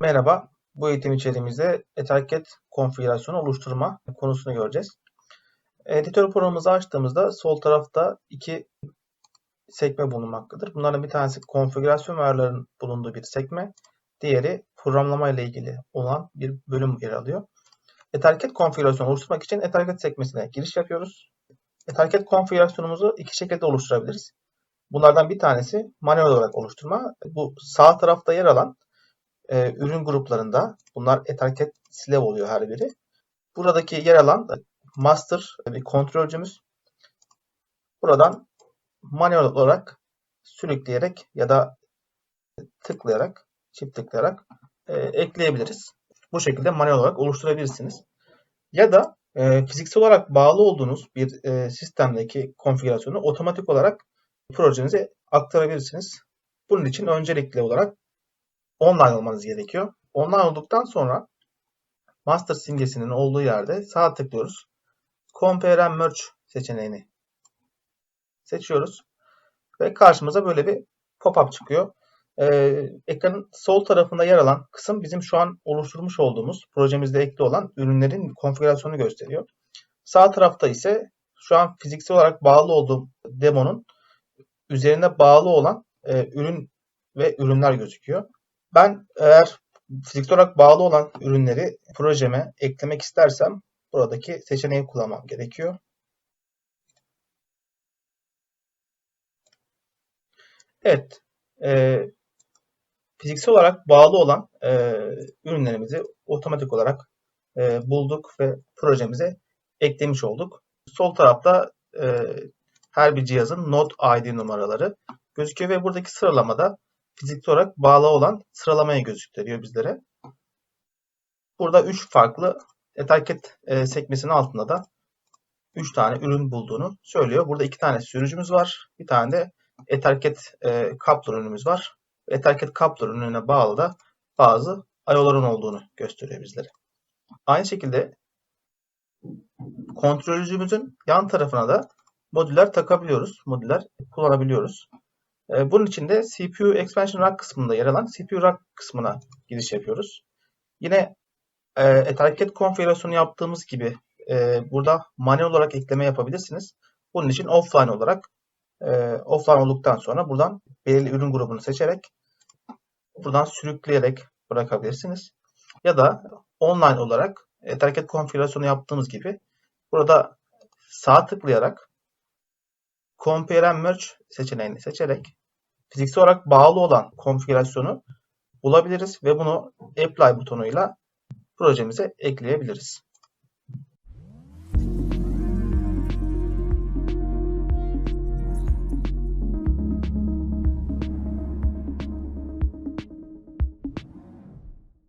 Merhaba, bu eğitim içeriğimizde Ethercat konfigürasyonu oluşturma konusunu göreceğiz. Editör programımızı açtığımızda sol tarafta iki sekme bulunmaktadır. Bunlardan bir tanesi konfigürasyon ayarlarının bulunduğu bir sekme, diğeri programlama ile ilgili olan bir bölüm yer alıyor. Ethercat konfigürasyonu oluşturmak için Ethercat sekmesine giriş yapıyoruz. Ethercat konfigürasyonumuzu iki şekilde oluşturabiliriz. Bunlardan bir tanesi manuel olarak oluşturma. Bu sağ tarafta yer alan e, ürün gruplarında bunlar Ethercat Slave oluyor her biri. Buradaki yer alan master bir kontrolcümüz. Buradan manuel olarak sürükleyerek ya da tıklayarak, çift tıklayarak e, ekleyebiliriz. Bu şekilde manuel olarak oluşturabilirsiniz. Ya da e, fiziksel olarak bağlı olduğunuz bir e, sistemdeki konfigürasyonu otomatik olarak projenize aktarabilirsiniz. Bunun için öncelikli olarak online olmanız gerekiyor. Online olduktan sonra master simgesinin olduğu yerde sağ tıklıyoruz. Compare and Merge seçeneğini seçiyoruz. Ve karşımıza böyle bir pop-up çıkıyor. Ee, ekranın sol tarafında yer alan kısım bizim şu an oluşturmuş olduğumuz projemizde ekli olan ürünlerin konfigürasyonunu gösteriyor. Sağ tarafta ise şu an fiziksel olarak bağlı olduğum demonun üzerine bağlı olan e, ürün ve ürünler gözüküyor. Ben eğer fiziksel olarak bağlı olan ürünleri projeme eklemek istersem buradaki seçeneği kullanmam gerekiyor. Evet. E, fiziksel olarak bağlı olan e, ürünlerimizi otomatik olarak e, bulduk ve projemize eklemiş olduk. Sol tarafta e, her bir cihazın Node ID numaraları gözüküyor ve buradaki sıralamada fiziksel olarak bağlı olan sıralamayı gösteriyor bizlere. Burada 3 farklı Ethercat e, sekmesinin altında da 3 tane ürün bulduğunu söylüyor. Burada 2 tane sürücümüz var. Bir tane de Ethercat e, ürünümüz var. Ethercat coupler ürününe bağlı da bazı IO'ların olduğunu gösteriyor bizlere. Aynı şekilde kontrolcümüzün yan tarafına da modüller takabiliyoruz. Modüller kullanabiliyoruz. Ee, bunun için de CPU Expansion Rack kısmında yer alan CPU Rack kısmına giriş yapıyoruz. Yine e, Ethercat konfigürasyonu yaptığımız gibi e, burada manuel olarak ekleme yapabilirsiniz. Bunun için offline olarak e, offline olduktan sonra buradan belirli ürün grubunu seçerek buradan sürükleyerek bırakabilirsiniz. Ya da online olarak Ethercat konfigürasyonu yaptığımız gibi burada sağ tıklayarak Compare and Merge seçeneğini seçerek fiziksel olarak bağlı olan konfigürasyonu bulabiliriz ve bunu Apply butonuyla projemize ekleyebiliriz.